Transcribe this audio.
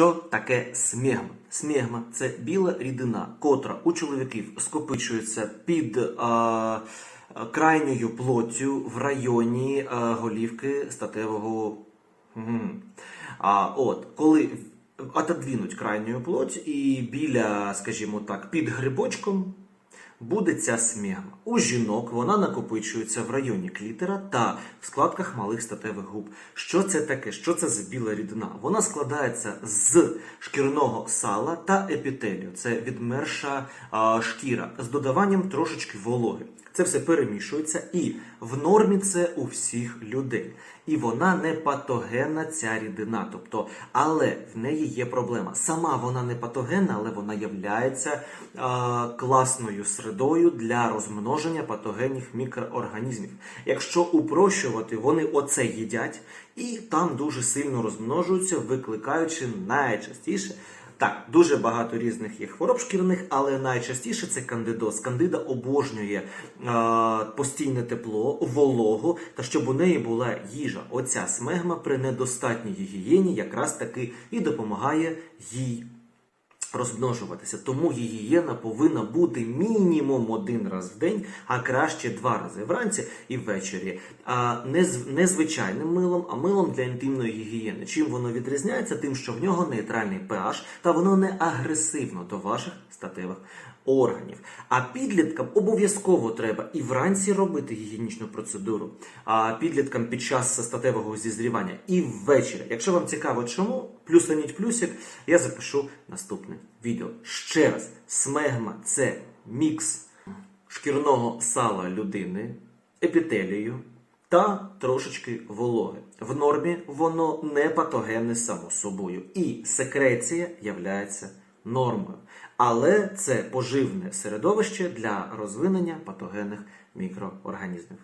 Що таке смегма? Смегма це біла рідина, котра у чоловіків скопичується під е, крайньою плоттю в районі е, голівки статевого. А, от, коли отодвинуть крайню плоть і біля, скажімо так, під грибочком буде ця смегма. У жінок вона накопичується в районі клітера та в складках малих статевих губ. Що це таке? Що це за біла рідина? Вона складається з шкірного сала та епітелію. Це відмерша а, шкіра з додаванням трошечки вологи. Це все перемішується, і в нормі це у всіх людей. І вона не патогенна, ця рідина. Тобто, але в неї є проблема. Сама вона не патогенна, але вона являється а, класною середою для розмноження патогенних мікроорганізмів. Якщо упрощувати, вони оце їдять і там дуже сильно розмножуються, викликаючи найчастіше. Так, дуже багато різних є хвороб шкірних, але найчастіше це кандидоз. Кандида обожнює е, постійне тепло, вологу та щоб у неї була їжа. Оця смегма при недостатній гігієні якраз таки і допомагає їй розмножуватися. Тому гігієна повинна бути мінімум один раз в день, а краще два рази вранці і ввечері. А не, з- не звичайним милом, а милом для інтимної гігієни. Чим воно відрізняється? Тим, що в нього нейтральний pH та воно не агресивно до ваших статевих органів. А підліткам обов'язково треба і вранці робити гігієнічну процедуру, а підліткам під час статевого зізрівання, і ввечері. Якщо вам цікаво, чому, плюсаніть плюсик, я запишу наступне відео. Ще раз, смегма це мікс шкірного сала людини, епітелію та трошечки вологи. В нормі воно не патогенне само собою. І секреція являється нормою. Але це поживне середовище для розвинення патогенних мікроорганізмів.